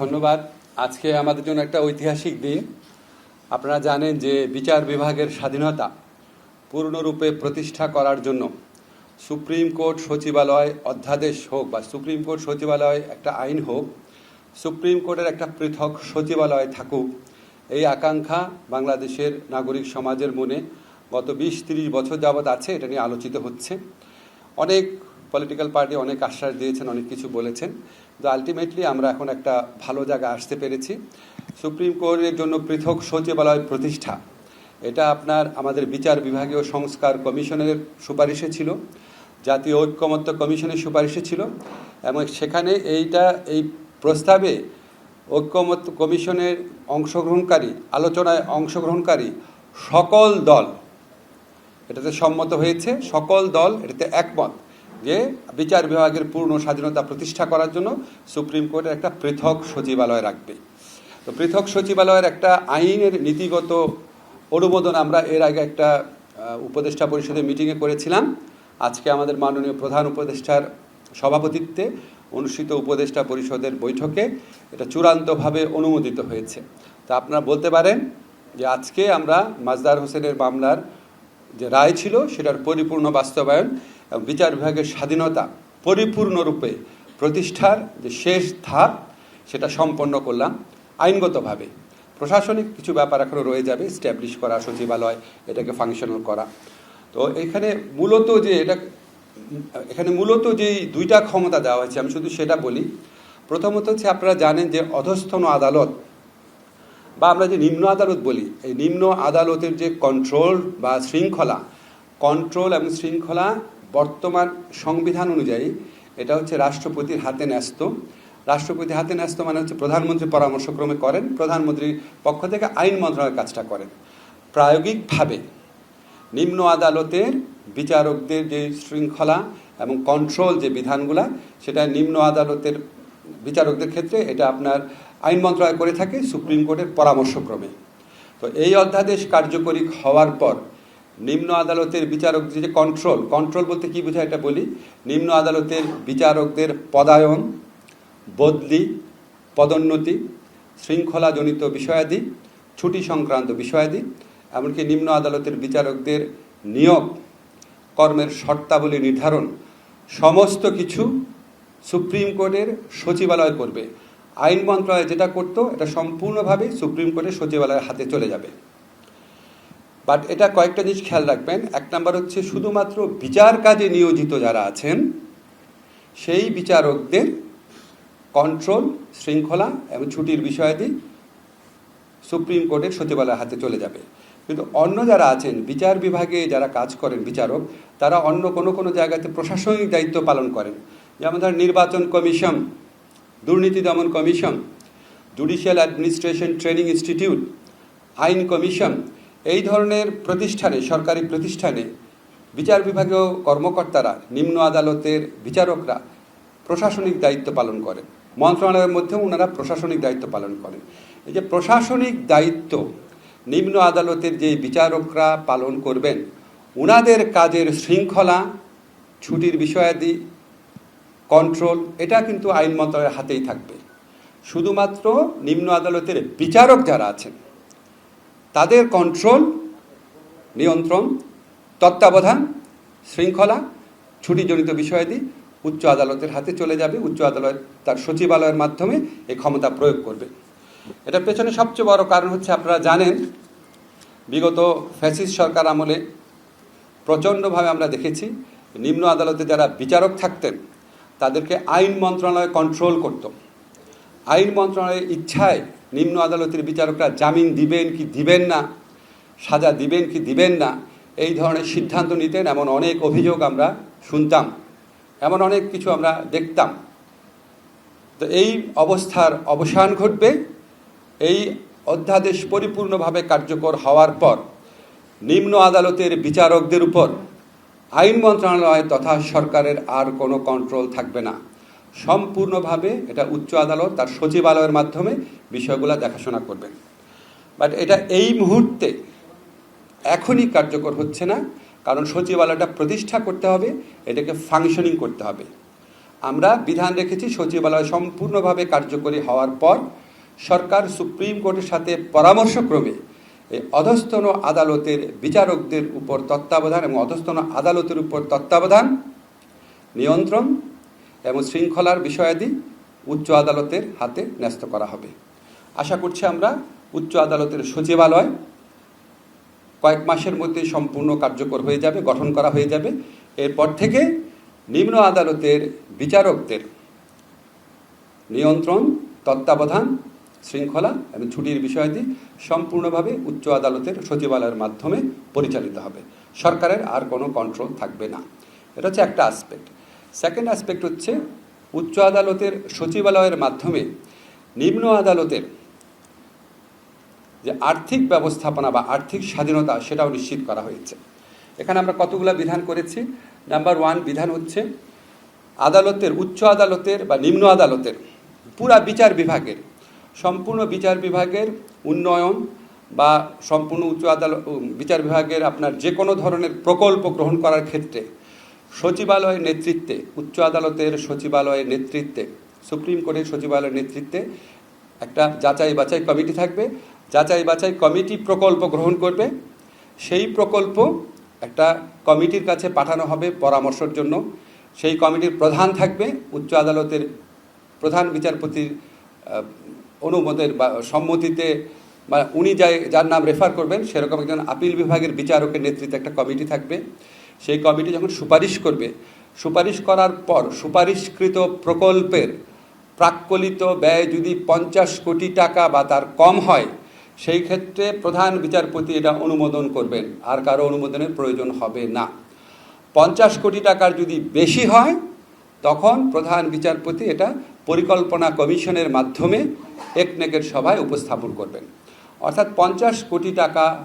ধন্যবাদ। আজকে আমাদের জন্য একটা ঐতিহাসিক দিন। আপনারা জানেন যে বিচার বিভাগের স্বাধীনতা পূর্ণরূপে প্রতিষ্ঠা করার জন্য সুপ্রিম কোর্ট সচিবালয় অধ্যাদেশ হোক বা সুপ্রিম কোর্ট সচিবালয় একটা আইন হোক, সুপ্রিম কোর্টের একটা পৃথক সচিবালয় থাকুক, এই আকাঙ্ক্ষা বাংলাদেশের নাগরিক সমাজের মনে গত বিশ তিরিশ বছর যাবৎ আছে, এটা নিয়ে আলোচিত হচ্ছে। অনেক পলিটিক্যাল পার্টি অনেক আশ্বাস দিয়েছেন, অনেক কিছু বলেছেন। তো আলটিমেটলি আমরা এখন একটা ভালো জায়গা আসতে পেরেছি। সুপ্রিম কোর্টের জন্য পৃথক সচিবালয় প্রতিষ্ঠা। এটা আপনার আমাদের বিচার বিভাগীয় সংস্কার কমিশনের সুপারিশে ছিল, জাতীয় ঐক্যমত্য কমিশনের সুপারিশে ছিল, এবং সেখানে এইটা, এই প্রস্তাবে ঐক্যমত্য কমিশনের অংশগ্রহণকারী, আলোচনায় অংশগ্রহণকারী সকল দল, এটাতে সম্মত হয়েছে, সকল দল এটাতে একমত। যে বিচার বিভাগের পূর্ণ স্বাধীনতা প্রতিষ্ঠা করার জন্য সুপ্রিম কোর্টের একটা পৃথক সচিবালয় রাখবে। তো পৃথক সচিবালয়ের একটা আইনের নীতিগত অনুমোদন আমরা এর আগে একটা উপদেষ্টা পরিষদের মিটিংয়ে করেছিলাম। আজকে আমাদের মাননীয় প্রধান উপদেষ্টার সভাপতিত্বে অনুষ্ঠিত উপদেষ্টা পরিষদের বৈঠকে এটা চূড়ান্তভাবে অনুমোদিত হয়েছে। তা আপনারা বলতে পারেন যে আজকে আমরা মাজদার হোসেনের মামলার যে রায় ছিল সেটার পরিপূর্ণ বাস্তবায়ন এবং বিচার বিভাগের স্বাধীনতা পরিপূর্ণরূপে প্রতিষ্ঠার যে শেষ ধাপ, সেটা সম্পন্ন করলাম আইনগতভাবে। প্রশাসনিক কিছু ব্যাপার এখনও রয়ে যাবে স্ট্যাবলিশ করা, সচিবালয়, এটাকে ফাংশনাল করা। তো এখানে মূলত যে এটা, এখানে মূলত যেই দুইটা ক্ষমতা দেওয়া হয়েছে, আমি শুধু সেটা বলি। প্রথমত হচ্ছে আপনারা জানেন যে অধস্থন আদালত বা আমরা যে নিম্ন আদালত বলি, এই নিম্ন আদালতের যে কন্ট্রোল বা শৃঙ্খলা কন্ট্রোল এবং শৃঙ্খলা বর্তমান সংবিধান অনুযায়ী এটা হচ্ছে রাষ্ট্রপতির হাতে ন্যস্ত। রাষ্ট্রপতি হাতে ন্যস্ত মানে হচ্ছে প্রধানমন্ত্রী পরামর্শক্রমে করেন, প্রধানমন্ত্রীর পক্ষ থেকে আইন মন্ত্রণালয়ের কাজটা করেন। প্রায়োগিকভাবে নিম্ন আদালতের বিচারকদের যে শৃঙ্খলা এবং কন্ট্রোল যে বিধানগুলা, সেটা নিম্ন আদালতের বিচারকদের ক্ষেত্রে এটা আপনার আইন মন্ত্রণালয় করে থাকে সুপ্রিম কোর্টের পরামর্শক্রমে। তো এই অধ্যাদেশ কার্যকরী হওয়ার পর নিম্ন আদালতের বিচারকদের যে কন্ট্রোল কন্ট্রোল বলতে কি বোঝায় এটা বলি? নিম্ন আদালতের বিচারকদের পদায়ন, বদলি, পদোন্নতি, শৃঙ্খলাজনিত বিষয়াদি, ছুটি সংক্রান্ত বিষয়াদি, এমনকি নিম্ন আদালতের বিচারকদের নিয়োগ, কর্মের শর্তাবলী নির্ধারণ, সমস্ত কিছু সুপ্রিম কোর্টের সচিবালয় করবে। আইন মন্ত্রণালয় যেটা করতো, এটা সম্পূর্ণভাবে সুপ্রিম কোর্টের সচিবালয়ের হাতে চলে যাবে। বাট এটা কয়েকটা জিনিস খেয়াল রাখবেন। এক নাম্বার হচ্ছে শুধুমাত্র বিচার কাজে নিয়োজিত যারা আছেন, সেই বিচারকদের কন্ট্রোল, শৃঙ্খলা এবং ছুটির বিষয়াদি সুপ্রিম কোর্টের সচিবালয়ের হাতে চলে যাবে। কিন্তু অন্য যারা আছেন, বিচার বিভাগে যারা কাজ করেন বিচারক, তারা অন্য কোনো কোনো জায়গাতে প্রশাসনিক দায়িত্ব পালন করেন। যেমন ধর নির্বাচন কমিশন দুর্নীতি দমন commission, judicial administration training institute, আইন কমিশন, এই ধরনের প্রতিষ্ঠানে, সরকারি প্রতিষ্ঠানে বিচার বিভাগীয় কর্মকর্তারা, নিম্ন আদালতের বিচারকরা প্রশাসনিক দায়িত্ব পালন করেন। মন্ত্রণালয়ের মধ্যেও ওনারা প্রশাসনিক দায়িত্ব পালন করেন। এই যে প্রশাসনিক দায়িত্ব নিম্ন আদালতের যে বিচারকরা পালন করবেন, ওনাদের কাজের শৃঙ্খলা, ছুটির বিষয়াদি কন্ট্রোল এটা কিন্তু আইন মন্ত্রণালয়ের হাতেই থাকবে। শুধুমাত্র নিম্ন আদালতের বিচারক যারা আছেন, তাদের কন্ট্রোল নিয়ন্ত্রণ, তত্ত্বাবধান, শৃঙ্খলা, ছুটিজনিত বিষয়াদি উচ্চ আদালতের হাতে চলে যাবে। উচ্চ আদালত তার সচিবালয়ের মাধ্যমে এই ক্ষমতা প্রয়োগ করবে। এটার পেছনে সবচেয়ে বড় কারণ হচ্ছে আপনারা জানেন, বিগত ফ্যাসিস্ট সরকার আমলে প্রচণ্ডভাবে আমরা দেখেছি, নিম্ন আদালতে যারা বিচারক থাকতেন তাদেরকে আইন মন্ত্রণালয় কন্ট্রোল করত। আইন মন্ত্রণালয়ের ইচ্ছায় নিম্ন আদালতের বিচারকরা জামিন দিবেন কি দিবেন না, সাজা দিবেন কি দিবেন না, এই ধরনের সিদ্ধান্ত নিতেন, এমন অনেক অভিযোগ আমরা শুনতাম, এমন অনেক কিছু আমরা দেখতাম। তো এই অবস্থার অবসান ঘটবে। এই অধ্যাদেশ পরিপূর্ণভাবে কার্যকর হওয়ার পর নিম্ন আদালতের বিচারকদের উপর আইন মন্ত্রণালয় তথা সরকারের আর কোনো কন্ট্রোল থাকবে না। সম্পূর্ণভাবে এটা উচ্চ আদালত, তার সচিবালয়ের মাধ্যমে বিষয়গুলো দেখাশোনা করবেন বাট এটা এই মুহূর্তে এখনই কার্যকর হচ্ছে না, কারণ সচিবালয়টা প্রতিষ্ঠা করতে হবে, এটাকে ফাংশনিং করতে হবে। আমরা বিধান রেখেছি সচিবালয় সম্পূর্ণভাবে কার্যকরী হওয়ার পর সরকার সুপ্রিম কোর্টের সাথে পরামর্শক্রমে এই অধস্তন আদালতের বিচারকদের উপর তত্ত্বাবধান এবং অধস্তন আদালতের উপর তত্ত্বাবধান, নিয়ন্ত্রণ এবং শৃঙ্খলার বিষয়াদি উচ্চ আদালতের হাতে ন্যস্ত করা হবে। আশা করছি আমরা উচ্চ আদালতের সচিবালয় কয়েক মাসের মধ্যে সম্পূর্ণ কার্যকর হয়ে যাবে, গঠন করা হয়ে যাবে। এরপর থেকে নিম্ন আদালতের বিচারকদের নিয়ন্ত্রণ, তত্ত্বাবধান শৃঙ্খলা এবং ছুটির বিষয়াদি সম্পূর্ণভাবে উচ্চ আদালতের সচিবালয়ের মাধ্যমে পরিচালিত হবে। সরকারের আর কোনো কন্ট্রোল থাকবে না। এটা হচ্ছে একটা আসপেক্ট সেকেন্ড আসপেক্ট হচ্ছে উচ্চ আদালতের সচিবালয়ের মাধ্যমে নিম্ন আদালতের যে আর্থিক ব্যবস্থাপনা বা আর্থিক স্বাধীনতা সেটাও নিশ্চিত করা হয়েছে। এখানে আমরা কতগুলো বিধান করেছি? নাম্বার ওয়ান বিধান হচ্ছে আদালতের, উচ্চ আদালতের বা নিম্ন আদালতের পুরা বিচার বিভাগের সম্পূর্ণ বিচার বিভাগের উন্নয়ন বা সম্পূর্ণ উচ্চ আদালত বিচার বিভাগের আপনার যে কোনো ধরনের প্রকল্প গ্রহণ করার ক্ষেত্রে সচিবালয়ের নেতৃত্বে, উচ্চ আদালতের সচিবালয়ের নেতৃত্বে, সুপ্রিম কোর্টের সচিবালয়ের নেতৃত্বে একটা যাচাই বাছাই কমিটি থাকবে। যাচাই বাছাই কমিটি প্রকল্প গ্রহণ করবে। সেই প্রকল্প একটা কমিটির কাছে পাঠানো হবে পরামর্শের জন্য। সেই কমিটির প্রধান থাকবে উচ্চ আদালতের প্রধান বিচারপতির অনুমোদের বা সম্মতিতে বা উনি যাই, যার নাম রেফার করবেন, সেরকম একজন আপিল বিভাগের বিচারকের নেতৃত্বে একটা কমিটি থাকবে। সেই কমিটি যখন সুপারিশ করবে, সুপারিশ করার পর সুপারিশকৃত প্রকল্পের প্রাক্কলিত ব্যয় যদি পঞ্চাশ কোটি টাকা বা তার কম হয়, সেই ক্ষেত্রে প্রধান বিচারপতি এটা অনুমোদন করবেন। আর কারও অনুমোদনের প্রয়োজন হবে না। পঞ্চাশ কোটি টাকার যদি বেশি হয় তখন প্রধান বিচারপতি এটা পরিকল্পনা কমিশনের মাধ্যমে একনেকের সভায় উপস্থাপন করবেন। অর্থাৎ পঞ্চাশ কোটি টাকা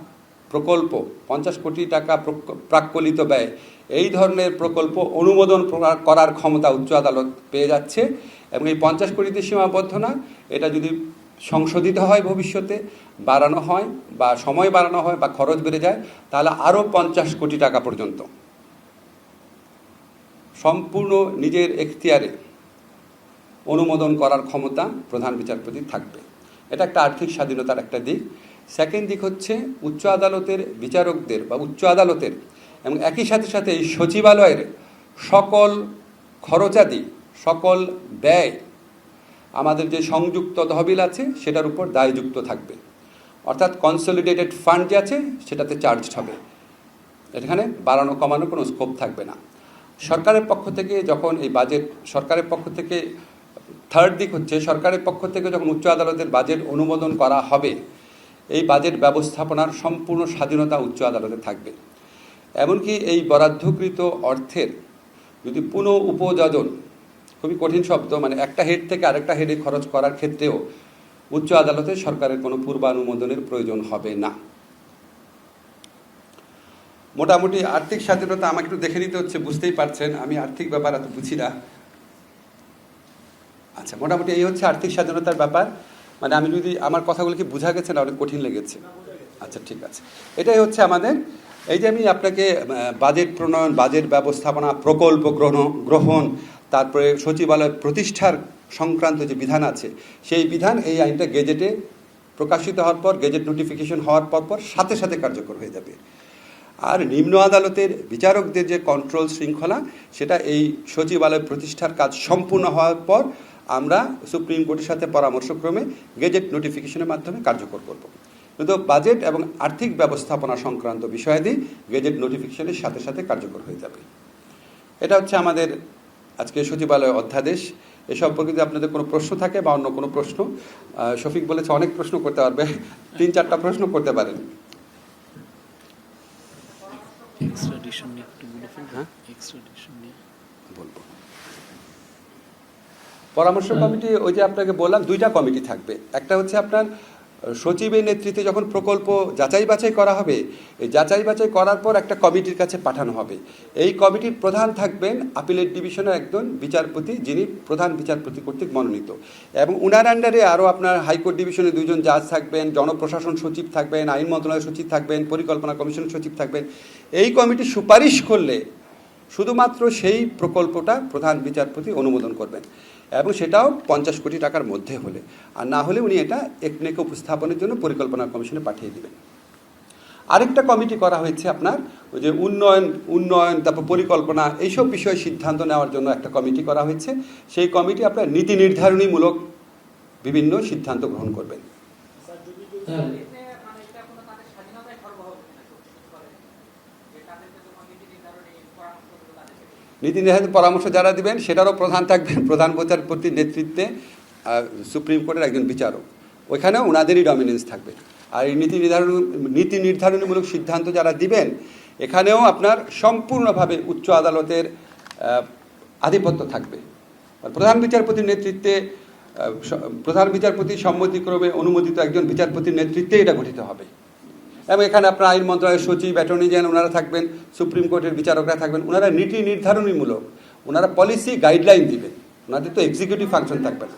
প্রকল্প, পঞ্চাশ কোটি টাকা প্রক- প্রাক্কলিত ব্যয়, এই ধরনের প্রকল্প অনুমোদন করা- করার ক্ষমতা উচ্চ আদালত পেয়ে যাচ্ছে এবং এই পঞ্চাশ কোটিতে সীমাবদ্ধ না, এটা যদি সংশোধিত হয় ভবিষ্যতে, বাড়ানো হয় বা সময় বাড়ানো হয় বা খরচ বেড়ে যায়, তাহলে আরও পঞ্চাশ কোটি টাকা পর্যন্ত। সম্পূর্ণ নিজের এখতিয়ারে অনুমোদন করার ক্ষমতা প্রধান বিচারপতি থাকবে। এটা একটা আর্থিক স্বাধীনতার একটা দিক। সেকেন্ড দিক হচ্ছে উচ্চ আদালতের বিচারকদের বা উচ্চ আদালতের এবং একই সাথে সাথে এই সচিবালয়ের সকল খরচাদি, সকল ব্যয়, আমাদের যে সংযুক্ত তহবিল আছে সেটার উপর দায়যুক্ত থাকবে। অর্থাৎ কনসলিডেটেড ফান্ড যে আছে সেটাতে চার্জ হবে। এখানে বাড়ানো কমানোর কোনো স্কোপ থাকবে না। সরকারের পক্ষ থেকে যখন এই বাজেট সরকারের পক্ষ থেকে থার্ড দিক হচ্ছে, সরকারের পক্ষ থেকে যখন উচ্চ আদালতের বাজেট অনুমোদন করা হবে, এই বাজেট ব্যবস্থাপনার সম্পূর্ণ স্বাধীনতা উচ্চ আদালতে থাকবে। এমনকি এই বরাদ্দকৃত অর্থের যদি পুনঃ উপযোজন, খুবই কঠিন শব্দ মানে একটা হেড থেকে আরেকটা হেডে খরচ করার ক্ষেত্রেও উচ্চ আদালতে সরকারের কোনো পূর্বানুমোদনের প্রয়োজন হবে না। মোটামুটি আর্থিক স্বাধীনতা আমাকে একটু দেখে নিতে হচ্ছে, বুঝতেই পারছেন। আমি আর্থিক ব্যাপার এত বুঝি না। আচ্ছা মোটামুটি এই হচ্ছে আর্থিক স্বাধীনতার ব্যাপার। মানে আমি যদি আমার কথাগুলো কি বোঝা গেছে না, অনেক কঠিন লেগেছে। আচ্ছা ঠিক আছে। এটাই হচ্ছে আমাদের। এই যে আমি আপনাকে বাজেট প্রণয়ন, বাজেট ব্যবস্থাপনা, প্রকল্প গ্রহণ গ্রহণ, তারপরে সচিবালয় প্রতিষ্ঠার সংক্রান্ত যে বিধান আছে, সেই বিধান এই আইনটা গেজেটে প্রকাশিত হওয়ার পর, গেজেট নোটিফিকেশন হওয়ার পর পর সাথে সাথে কার্যকর হয়ে যাবে। আর নিম্ন আদালতের বিচারকদের যে কন্ট্রোল শৃঙ্খলা, সেটা এই সচিবালয় প্রতিষ্ঠার কাজ সম্পূর্ণ হওয়ার পর আমরা সুপ্রিম কোর্টের সাথে পরামর্শক্রমে গেজেট নোটিফিকেশনের মাধ্যমে কার্যকর করব। কিন্তু বাজেট এবং আর্থিক ব্যবস্থাপনা সংক্রান্ত বিষয়াদি গেজেট নোটিফিকেশনের সাথে সাথে কার্যকর হয়ে যাবে। এটা হচ্ছে আমাদের আজকে সচিবালয় অধ্যাদেশ। এ সম্পর্কে যদি আপনাদের কোনো প্রশ্ন থাকে বা অন্য কোনো প্রশ্ন? শফিক বলেছে অনেক প্রশ্ন করতে পারবে। তিন চারটা প্রশ্ন করতে পারেন। এক্সট্রাডিশন নিয়ে একটু বলে হ্যাঁ? এক্সট্রাডিশন নিয়ে। বলব। পরামর্শ কমিটি ওই যে আপনাকে বললাম দুইটা কমিটি থাকবে। একটা হচ্ছে আপনার সচিবের নেতৃত্বে যখন প্রকল্প যাচাই বাছাই করা হবে, এই যাচাই বাছাই করার পর একটা কমিটির কাছে পাঠানো হবে। এই কমিটির প্রধান থাকবেন আপিলের ডিভিশনের একজন বিচারপতি, যিনি প্রধান বিচারপতি কর্তৃক মনোনীত। এবং উনার আন্ডারে আরও আপনার হাইকোর্ট ডিভিশনে দুজন জাজ থাকবেন, জনপ্রশাসন সচিব থাকবেন, আইন মন্ত্রণালয়ের সচিব থাকবেন, পরিকল্পনা কমিশনের সচিব থাকবেন। এই কমিটি সুপারিশ করলে শুধুমাত্র সেই প্রকল্পটা প্রধান বিচারপতি অনুমোদন করবেন। এবং সেটাও পঞ্চাশ কোটি টাকার মধ্যে হলে। আর না হলে উনি এটা একনেকে উপস্থাপনের জন্য পরিকল্পনা কমিশনে পাঠিয়ে দেবেন। আরেকটা কমিটি করা হয়েছে আপনার, ওই যে উন্নয়ন উন্নয়ন, তারপর পরিকল্পনা, এইসব বিষয়ে সিদ্ধান্ত নেওয়ার জন্য একটা কমিটি করা হয়েছে। সেই কমিটি আপনার নীতি নির্ধারণীমূলক বিভিন্ন সিদ্ধান্ত গ্রহণ করবেন হ্যাঁ মানে এটা কোনো তাদের স্বাধীনতায় সরবরাহ হবে না সত্যি করে যে তাদেরকে তো কমিটি নির্ধারণী পরামর্শগুলো তাদেরকে দিবে। নীতি নির্ধারণী পরামর্শ যারা দিবেন, সেটারও প্রধান থাকবেন, প্রধান বিচারপতির নেতৃত্বে সুপ্রিম কোর্টের একজন বিচারক। ওইখানেও ওনাদেরই ডমিনেন্স থাকবে। আর এই নীতি নির্ধারণ, নীতি নির্ধারণীমূলক সিদ্ধান্ত যারা দিবেন, এখানেও আপনার সম্পূর্ণভাবে উচ্চ আদালতের আধিপত্য থাকবে। প্রধান বিচারপতির নেতৃত্বে প্রধান বিচারপতির সম্মতিক্রমে অনুমোদিত একজন বিচারপতির নেতৃত্বে এটা গঠিত হবে। এবং এখানে আপনার আইন মন্ত্রণালয়ের সচিব অ্যাটর্নি জেনারেল ওনারা থাকবেন, সুপ্রিম কোর্টের বিচারকরা থাকবেন ওনারা নীতি নির্ধারণীমূলক ওনারা পলিসি গাইডলাইন দিবেন। ওনাদের তো এক্সিকিউটিভ ফাংশন থাকবে না।